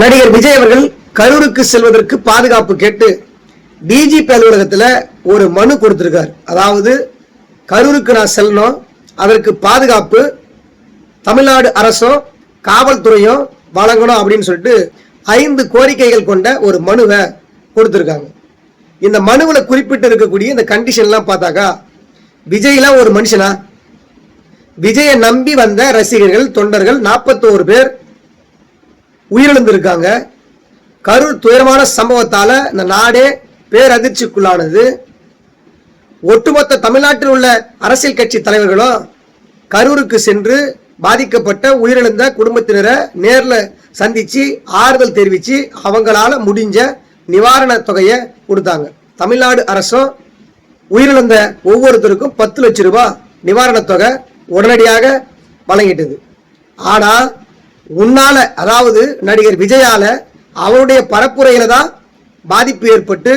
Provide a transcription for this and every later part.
நடிகர் விஜய் அவர்கள் கரூருக்கு செல்வதற்கு பாதுகாப்பு கேட்டு டிஜிபி அலுவலகத்தில் ஒரு மனு கொடுத்திருக்கார். அதாவது கரூருக்கு நான் செல்லணும் அதற்கு பாதுகாப்பு தமிழ்நாடு அரசும் காவல்துறையும் வழங்கணும் அப்படின்னு சொல்லிட்டு ஐந்து கோரிக்கைகள் கொண்ட ஒரு மனுவை கொடுத்துருக்காங்க. இந்த மனுவில் குறிப்பிட்டு இருக்கக்கூடிய இந்த கண்டிஷன்லாம் பார்த்தாக்கா விஜய்லாம் ஒரு மனுஷனா? விஜயை நம்பி வந்த ரசிகர்கள் தொண்டர்கள் நாற்பத்தோரு பேர் உயிரிழந்திருக்காங்க. கரூர் துயரமான சம்பவத்தால் இந்த நாடே பேரதிர்ச்சிக்குள்ளானது. ஒட்டுமொத்த தமிழ்நாட்டில் உள்ள அரசியல் கட்சி தலைவர்களும் கரூருக்கு சென்று பாதிக்கப்பட்ட உயிரிழந்த குடும்பத்தினரை நேரில் சந்தித்து ஆறுதல் தெரிவித்து அவங்களால முடிஞ்ச நிவாரண தொகையை கொடுத்தாங்க. தமிழ்நாடு அரசும் உயிரிழந்த ஒவ்வொருத்தருக்கும் பத்து லட்ச ரூபாய் நிவாரணத் தொகை உடனடியாக வழங்கிட்டது. ஆனால் உன்னால அதாவது நடிகர் விஜயால அவருடைய பரப்புரையில தான் பாதிப்பு ஏற்பட்டு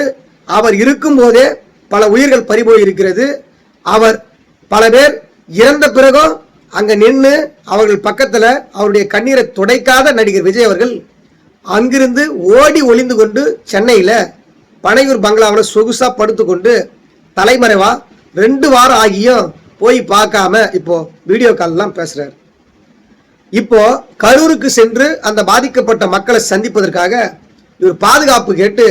அவர் இருக்கும்போதே பல உயிர்கள் பறிபோய் இருக்கிறது அவர் பல பேர் இறந்த பிறகும் அங்க நின்று அவர்கள் பக்கத்துல அவருடைய கண்ணீரை துடைக்காத நடிகர் விஜய் அவர்கள் அங்கிருந்து ஓடி ஒளிந்து கொண்டு சென்னையில பனையூர் பங்களாவில் சொகுசா படுத்துக்கொண்டு தலைமறைவா ரெண்டு வாரம் ஆகியும் போய் பார்க்காம இப்போ வீடியோ கால்லாம் பேசுறாரு. இப்போ கரூருக்கு சென்று அந்த பாதிக்கப்பட்ட மக்களை சந்திப்பதற்காக இவர் பாதுகாப்பு கேட்டு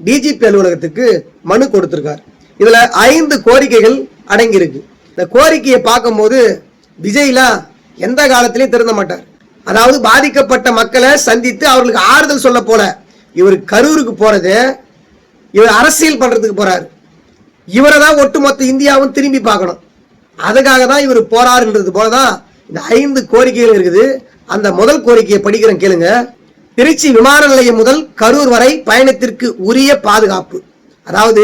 டிஜிபி அலுவலகத்துக்கு மனு கொடுத்திருக்கார். இதுல ஐந்து கோரிக்கைகள் அடங்கியிருக்கு. இந்த கோரிக்கையை பார்க்கும்போது விஜய்லாம் எந்த காலத்திலையும் திருந்த மாட்டார். அதாவது பாதிக்கப்பட்ட மக்களை சந்தித்து அவர்களுக்கு ஆறுதல் சொல்ல போல இவர் கரூருக்கு போறது இவர் அரசியல் பண்றதுக்கு போறாரு. இவரை தான் ஒட்டுமொத்த இந்தியாவும் திரும்பி பார்க்கணும். அதுக்காக தான் இவர் போறாருன்றது போலதான் இந்த ஐந்து கோரிக்கைகள் இருக்குது. அந்த முதல் கோரிக்கையை படிக்கிறேன் கேளுங்க. திருச்சி விமான நிலையம் முதல் கரூர் வரை பயணத்திற்கு உரிய பாதுகாப்பு. அதாவது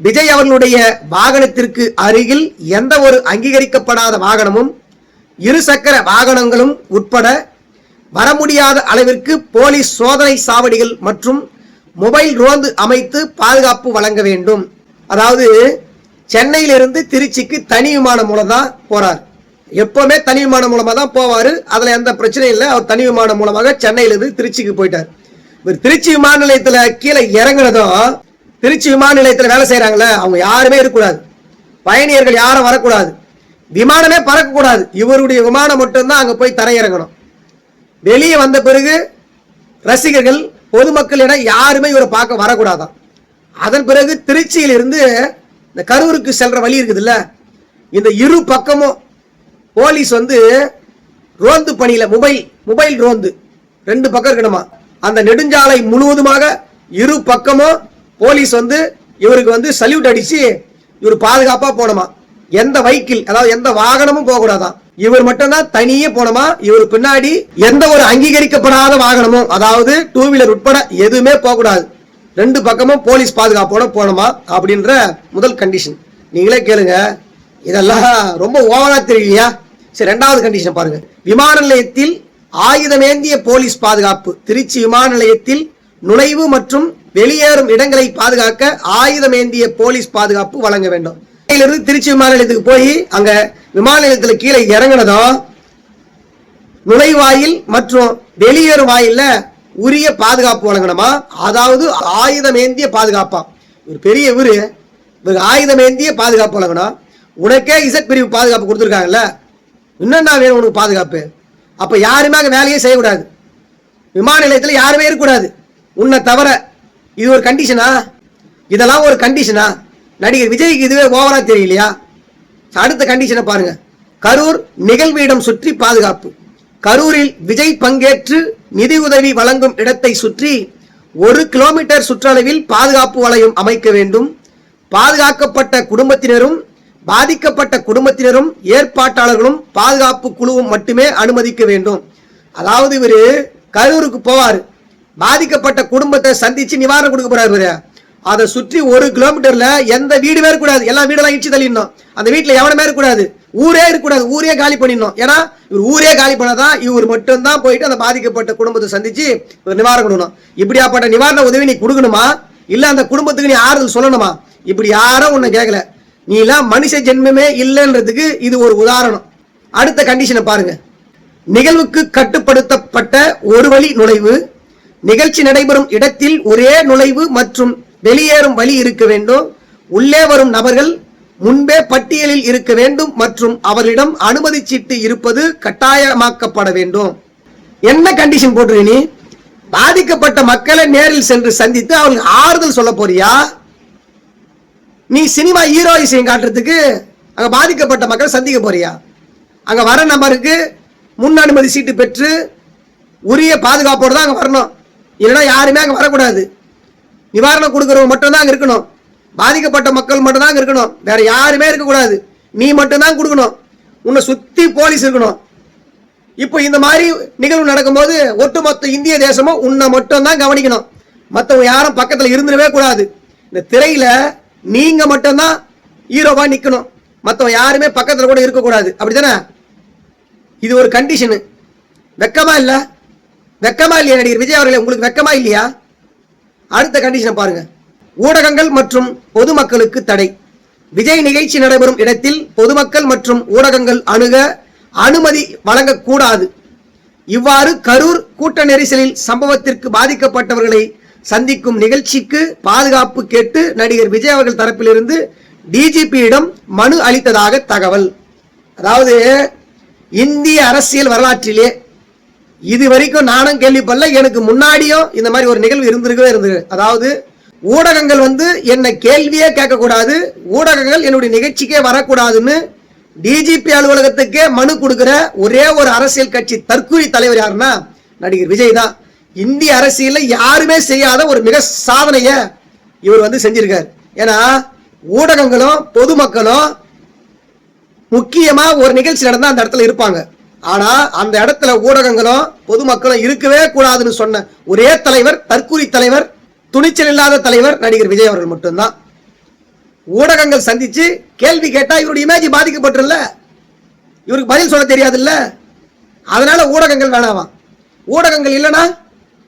விஜய் அவர்களுடைய வாகனத்திற்கு அருகில் எந்த ஒரு அங்கீகரிக்கப்படாத வாகனமும் இருசக்கர வாகனங்களும் உட்பட வர முடியாத அளவிற்கு போலீஸ் சோதனை சாவடிகள் மற்றும் மொபைல் ரோந்து அமைத்து பாதுகாப்பு வழங்க வேண்டும். அதாவது சென்னையிலிருந்து திருச்சிக்கு தனி விமானம் மூலம் தான் போறார். எப்பவுமே தனி விமானம் மூலமாக தான் போவார். அதில் எந்த பிரச்சனையும் இல்லை. அவர் தனி விமானம் மூலமாக சென்னையிலிருந்து திருச்சிக்கு போயிட்டார். இவர் திருச்சி விமான நிலையத்தில் கீழே இறங்குனதும் திருச்சி விமான நிலையத்தில் வேலை செய்கிறாங்களே அவங்க யாருமே இருக்கக்கூடாது. பயணியர்கள் யாரும் வரக்கூடாது. விமானமே பறக்கக்கூடாது. இவருடைய விமானம் மட்டும்தான் அங்கே போய் தரையிறங்கணும். வெளியே வந்த பிறகு ரசிகர்கள் பொதுமக்கள் என யாருமே இவரை பார்க்க வரக்கூடாதான். அதன் பிறகு திருச்சியிலிருந்து இந்த கரூருக்கு செல்ற வழி இருக்குதுல்ல இந்த இரு பக்கமும் போலீஸ் வந்து ரோந்து பணியில மொபைல் மொபைல் ரோந்து. ரெண்டு பக்கம் இருக்கணுமா? அந்த நெடுஞ்சாலை முழுவதுமாக இரு பக்கமும் போலீஸ் வந்து இவருக்கு வந்து சல்யூட் அடிச்சு இவர் பாதுகாப்பா போனோமா எந்த வைக்கிள் அதாவது எந்த வாகனமும் போகக்கூடாதாம் இவர் மட்டும்தான் தனியே போனோமா இவர் பின்னாடி எந்த ஒரு அங்கீகரிக்கப்படாத வாகனமும் அதாவது டூ வீலர் உட்பட எதுவுமே போகக்கூடாது. ரெண்டு பக்கமும் போலீஸ் பாதுகாப்போட போனோமா அப்படின்ற முதல் கண்டிஷன் நீங்களே கேளுங்க. இதெல்லாம் ரொம்ப ஓவரா தெரியலையா? சரி ரெண்டாவது கண்டிஷன் பாருங்க. விமான நிலையத்தில் ஆயுதமேந்திய போலீஸ் பாதுகாப்பு. திருச்சி விமான நிலையத்தில் நுழைவு மற்றும் வெளியேறும் இடங்களை பாதுகாக்க ஆயுதமேந்திய போலீஸ் பாதுகாப்பு வழங்க வேண்டும். இருந்து திருச்சி விமான நிலையத்துக்கு போய் அங்க விமான நிலையத்துல கீழே இறங்கினதும் நுழைவாயில் மற்றும் வெளியேறும் வாயில உரிய பாதுகாப்பு வழங்கணுமா? அதாவது ஆயுதமேந்திய பாதுகாப்பா? ஒரு பெரிய இவரு இவருக்கு ஆயுதமேந்திய பாதுகாப்பு வழங்கணும். உனக்கே இசட் பிரிவு பாதுகாப்பு கொடுத்துருக்காங்கல்ல. இன்னும் வேணும் உனக்கு பாதுகாப்பு. அப்போ யாருமே அங்கே வேலையே செய்யக்கூடாது. விமான நிலையத்தில் யாருமே இருக்கக்கூடாது. உன்னை தவிர இது ஒரு கண்டிஷனா இதெல்லாம் ஒரு கண்டிஷனா நடிகர் விஜய்க்கு இதுவே ஓவராக தெரியலையா? அடுத்த கண்டிஷனை பாருங்க. கரூர் நிகழ்விடம் சுற்றி பாதுகாப்பு. கரூரில் விஜய் பங்கேற்று நிதி உதவி வழங்கும் இடத்தை சுற்றி ஒரு கிலோமீட்டர் சுற்றளவில் பாதுகாப்பு வளையம் அமைக்க வேண்டும். பாதுகாக்கப்பட்ட குடும்பத்தினரும் பாதிக்கப்பட்ட குடும்பத்தினரும் ஏற்பாட்டாளர்களும் பாதுகாப்பு குழுவும் மட்டுமே அனுமதிக்க வேண்டும். அதாவது இவர் கரூருக்கு போவார். பாதிக்கப்பட்ட குடும்பத்தை சந்திச்சு நிவாரணம் கொடுக்க போறாரு இவரு. அதை சுற்றி ஒரு கிலோமீட்டர்ல எந்த வீடுமே இருக்கக்கூடாது. எல்லா வீடெல்லாம் இடிச்சு தள்ளிடணும். அந்த வீட்டுல எவனமே இருக்கக்கூடாது. ஊரே இருக்கக்கூடாது. ஊரே காலி பண்ணிடணும். ஏன்னா இவர் ஊரே காலி பண்ணாதான் இவர் மட்டும்தான் போயிட்டு அந்த பாதிக்கப்பட்ட குடும்பத்தை சந்திச்சு நிவாரணம் கொடுக்கணும். இப்படியாப்பட்ட நிவாரண உதவி நீ கொடுக்கணுமா? இல்ல அந்த குடும்பத்துக்கு நீ ஆறுதல் சொல்லணுமா? இப்படி யாரும் உன்னை கேட்கல நீ எல்லாம் மனுஷ ஜென்மமே இல்லைன்றதுக்கு இது ஒரு உதாரணம். அடுத்த கண்டிஷனை பாருங்க. நிகழ்வுக்கு கட்டுப்படுத்தப்பட்ட ஒரு வழி நுழைவு நிகழ்ச்சி நடைபெறும் இடத்தில் ஒரே நுழைவு மற்றும் வெளியேறும் வழி இருக்க வேண்டும். உள்ளே வரும் நபர்கள் முன்பே பட்டியலில் இருக்க வேண்டும் மற்றும் அவர்களிடம் அனுமதி சீட்டு இருப்பது கட்டாயமாக்கப்பட வேண்டும். என்ன கண்டிஷன் போட்டுரு நீ? பாதிக்கப்பட்ட மக்களை நேரில் சென்று சந்தித்து அவர்களுக்கு ஆறுதல் சொல்ல போறியா? நீ சினிமா ஹீரோயிசையும் காட்டுறதுக்கு அங்கே பாதிக்கப்பட்ட மக்கள் சந்திக்க போறியா? அங்கே வர நபருக்கு முன் அனுமதி சீட்டு பெற்று உரிய பாதுகாப்போடு தான் அங்கே வரணும். இல்லைன்னா யாருமே அங்கே வரக்கூடாது. நிவாரணம் கொடுக்குறவங்க மட்டும்தான் அங்கே இருக்கணும். பாதிக்கப்பட்ட மக்கள் மட்டும்தான் அங்கே இருக்கணும். வேற யாருமே இருக்கக்கூடாது. நீ மட்டும்தான் கொடுக்கணும். உன்னை சுற்றி போலீஸ் இருக்கணும். இப்போ இந்த மாதிரி நிகழ்வு நடக்கும்போது ஒட்டுமொத்த இந்திய தேசமும் உன்னை மட்டும்தான் கவனிக்கணும். மற்றவங்க யாரும் பக்கத்தில் இருந்துடவே கூடாது. இந்த திரையில நீங்க மட்டும்தான் ஹீரோவா நிக்கணும். மற்றவன் யாருமே பக்கத்தில் கூட இருக்கக்கூடாது. அப்படித்தானே? இது ஒரு கண்டிஷனு வெக்கமா இல்ல? வெக்கமா இல்லையா நடிகர் விஜய் அவர்களே? உங்களுக்கு வெக்கமா இல்லையா? அடுத்த கண்டிஷனை பாருங்க. ஊடகங்கள் மற்றும் பொதுமக்களுக்கு தடை. விஜய் நிகழ்ச்சி நடைபெறும் இடத்தில் பொதுமக்கள் மற்றும் ஊடகங்கள் அணுக அனுமதி வழங்கக்கூடாது. இவ்வாறு கரூர் கூட்ட நெரிசலில் சம்பவத்திற்கு பாதிக்கப்பட்டவர்களை சந்திக்கும் நிகழ்ச்சிக்கு பாதுகாப்பு கேட்டு நடிகர் விஜய் அவர்கள் தரப்பிலிருந்து டிஜிபியிடம் மனு அளித்ததாக தகவல். அதாவது இந்திய அரசியல் வரலாற்றிலே இது வரைக்கும் நானும் கேள்விப்படல எனக்கு முன்னாடியும் இந்த மாதிரி ஒரு நிகழ்வு இருந்திருக்கவே இருந்தது. அதாவது ஊடகங்கள் வந்து என்னை கேள்வியே கேட்கக்கூடாது ஊடகங்கள் என்னுடைய நிகழ்ச்சிக்கே வரக்கூடாதுன்னு டிஜிபி அலுவலகத்துக்கே மனு கொடுக்குற ஒரே ஒரு அரசியல் கட்சி தற்கூரி தலைவர் யாருன்னா நடிகர் விஜய் தான். இந்திய அரசியல்ல யாருமே செய்யாத ஒரு மிக சாதனைய இவர் வந்து செஞ்சிருக்கார். ஏன்னா ஊடகங்களும் பொதுமக்களும் முக்கியமா ஒரு நிகழ்ச்சி நடந்தா அந்த இடத்துல இருப்பாங்க. ஆனா அந்த இடத்துல ஊடகங்களும் பொதுமக்களும் இருக்கவே கூடாதுன்னு சொன்ன ஒரே தலைவர் தற்கூரி தலைவர் துணிச்சல் இல்லாத தலைவர் நடிகர் விஜய் அவர்கள் மட்டும்தான். ஊடகங்கள் சந்திச்சு கேள்வி கேட்டா இவருடைய இமேஜ் பாதிக்கப்பட்டுருல இவருக்கு பதில் சொல்ல தெரியாதுல்ல? அதனால ஊடகங்கள் வேணாமா? ஊடகங்கள் இல்லைன்னா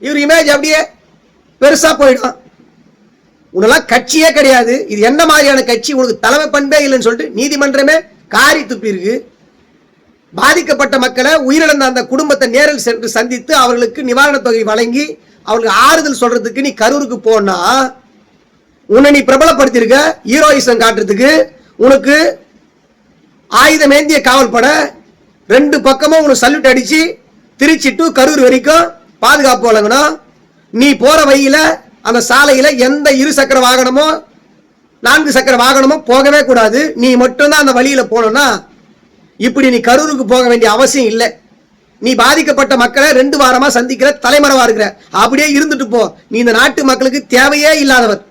இவர் இமேஜ் அப்படியே பெருசா போயிடும் உனெல்லாம் கட்சியே கிடையாது. இது என்ன மாதிரியான கட்சி? உனக்கு தலைமை பண்பே இல்லைன்னு சொல்லிட்டு நீதிமன்றமே காரி துப்பி இருக்கு. பாதிக்கப்பட்ட மக்களை உயிரிழந்த அந்த குடும்பத்தை நேரில் சென்று சந்தித்து அவர்களுக்கு நிவாரணத் தொகை வழங்கி அவர்களுக்கு ஆறுதல் சொல்றதுக்கு நீ கரூருக்கு போனா உன்னை நீ பிரபலப்படுத்தியிருக்க ஹீரோயிசம் காட்டுறதுக்கு உனக்கு ஆயுதம் ஏந்திய காவல் பட ரெண்டு பக்கமும் உனக்கு சல்யூட் அடிச்சு திருச்சி டு கரூர் வரைக்கும் பாதுகாப்பு வழங்கணும். நீ போற வழியில அந்த சாலையில எந்த இரு சக்கர வாகனமோ நான்கு சக்கர வாகனமோ போகவே கூடாது. நீ மட்டும்தான் அந்த வழியில போனோம்னா இப்படி நீ கரூருக்கு போக வேண்டிய அவசியம் இல்லை. நீ பாதிக்கப்பட்ட மக்களை ரெண்டு வாரமா சந்திக்கிற தலைமறைவா இருக்கிற. அப்படியே இருந்துட்டு போ. நீ இந்த நாட்டு மக்களுக்கு தேவையே இல்லாதவர்.